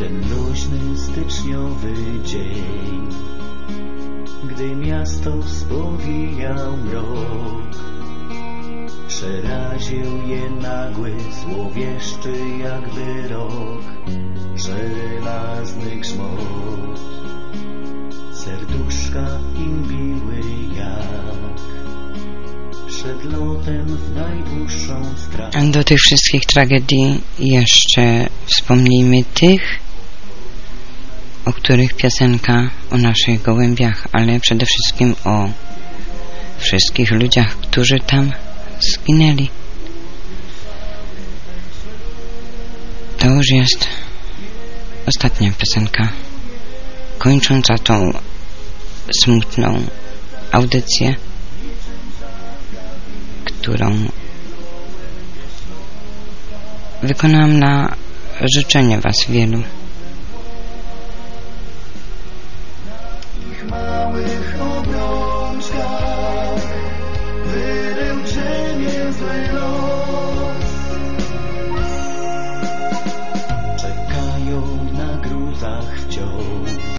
Mroczny styczniowy dzień, gdy miasto spowijał mrok, przeraził je nagły, złowieszczy jak wyrok, żelazny grzmot. Serduszka im biły jak przed lotem w najdłuższą stratę. Do tych wszystkich tragedii jeszcze wspomnijmy tych, o których piosenka o naszych gołębiach, ale przede wszystkim o wszystkich ludziach, którzy tam zginęli. To już jest ostatnia piosenka kończąca tą smutną audycję, którą wykonałam na życzenie Was wielu. Obrączkach wyrył ciemię zły los.